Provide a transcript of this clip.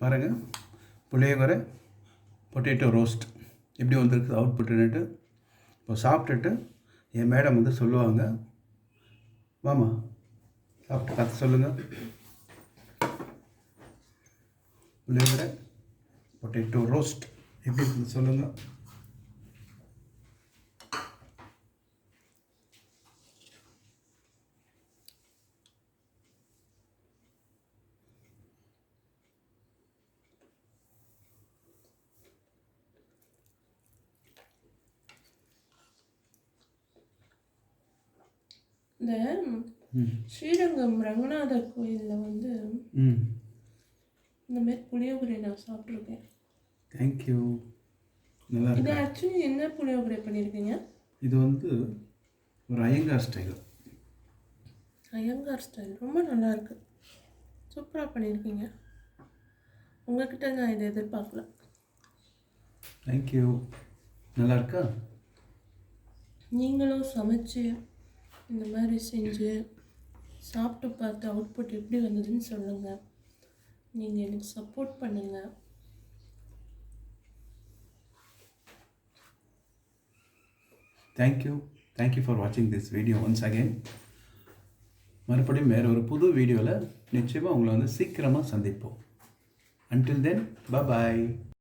பாருங்கள் புளியோகரை potato roast எப்படி வந்திருக்கு? அவுட்புட்டுன்னுட்டு இப்போ சாப்பிட்டுட்டு என் மேடம் வந்து சொல்லுவாங்க. வாமா சாப்பிட்டு பார்த்து சொல்லுங்கள் புளியோகரை பொட்டேட்டோ ரோஸ்ட் எப்படி சொல்லுங்கள் இந்த ஸ்ரீரங்கம் ரங்கநாதர் கோயிலில் வந்து இந்த மாதிரி புளியோகரை நான் சாப்பிட்ருக்கேன். தேங்க்யூ நல்லா இது ஆக்சுவலி என்ன புளியோகரை பண்ணியிருக்கீங்க? இது வந்து ஒரு ஐயங்கார் ஸ்டைல் ஐயங்கார் ஸ்டைல் ரொம்ப நல்லா இருக்கு. சூப்பராக பண்ணியிருக்கீங்க. உங்ககிட்ட நான் இதை எதிர்பார்க்கல. தேங்க்யூ நல்லா இருக்கா? நீங்களும் சமைச்சு இந்த மாதிரி செஞ்சு சாப்பிட்டு பார்த்து அவுட்புட் எப்படி வந்ததுன்னு சொல்லுங்கள் நீங்கள் எனக்கு சப்போர்ட் பண்ணுங்கள் thank you thank you for வாட்சிங் திஸ் வீடியோ ஒன்ஸ் அகெயின் மறுபடியும் வேறு ஒரு புது வீடியோவில் நிச்சயமாக உங்களை வந்து சீக்கிரமாக சந்திப்போம். அன்டில் தென் பாய்